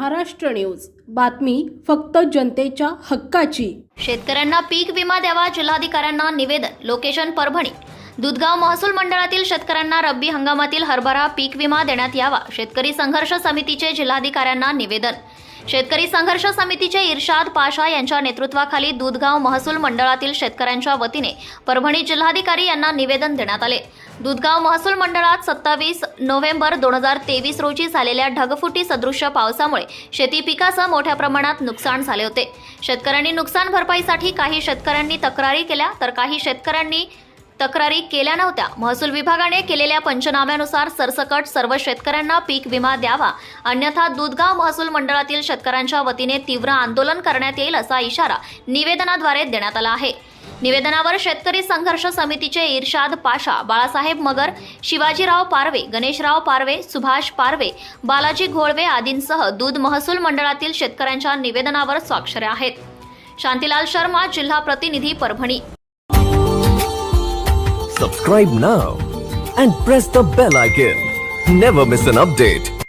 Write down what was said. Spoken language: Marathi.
महाराष्ट्र न्यूज. बातमी फक्त जनतेच्या हक्काची. शेतकऱ्यांना पीक विमा द्यावा जिल्हाधिकाऱ्यांना निवेदन लोकेशन परभणी. दुधगाव महसूल मंडळातील शेतकऱ्यांना रब्बी हंगामातील हरभरा पीक विमा देण्यात यावा शेतकरी संघर्ष समितीचे जिल्हाधिकाऱ्यांना निवेदन. शेतकरी संघर्ष समितीचे इर्शाद पाशा यांच्या नेतृत्वाखाली दूधगाव महसूल मंडळातील शेतकऱ्यांच्या वतीने परभणी जिल्हाधिकारी यांना निवेदन देण्यात आले. दुधगाव महसूल मंडळात सत्तावीस नोव्हेंबर दोन हजार तेवीस रोजी झालेल्या ढगफुटी सदृश्य पावसामुळे शेती पिकाचं मोठ्या प्रमाणात नुकसान झाले होते. शेतकऱ्यांनी नुकसान भरपाईसाठी काही शेतकऱ्यांनी तक्रारी केल्या तर काही शेतकऱ्यांनी तक्रारी केल्या नव्हत्या. महसूल विभागाने केलेल्या पंचनाम्यानुसार सरसकट सर्व शेतकऱ्यांना पीक विमा द्यावा अन्यथा दुधगाव महसूल मंडळातील शेतकऱ्यांच्या वतीने तीव्र आंदोलन करण्यात येईल असा इशारा निवेदनाद्वारे देण्यात आला आहे. निवेदनावर शेतकरी संघर्ष समितीचे इर्शाद पाशा बाळासाहेब मगर शिवाजीराव पारवे गणेशराव पारवे सुभाष पारवे बालाजी घोळवे आदींसह दूध महसूल मंडळातील शेतकऱ्यांच्या निवेदनावर स्वाक्षऱ्या आहेत. शांतीलाल शर्मा जिल्हा प्रतिनिधी Parbhani. Subscribe now and press the bell icon never miss an update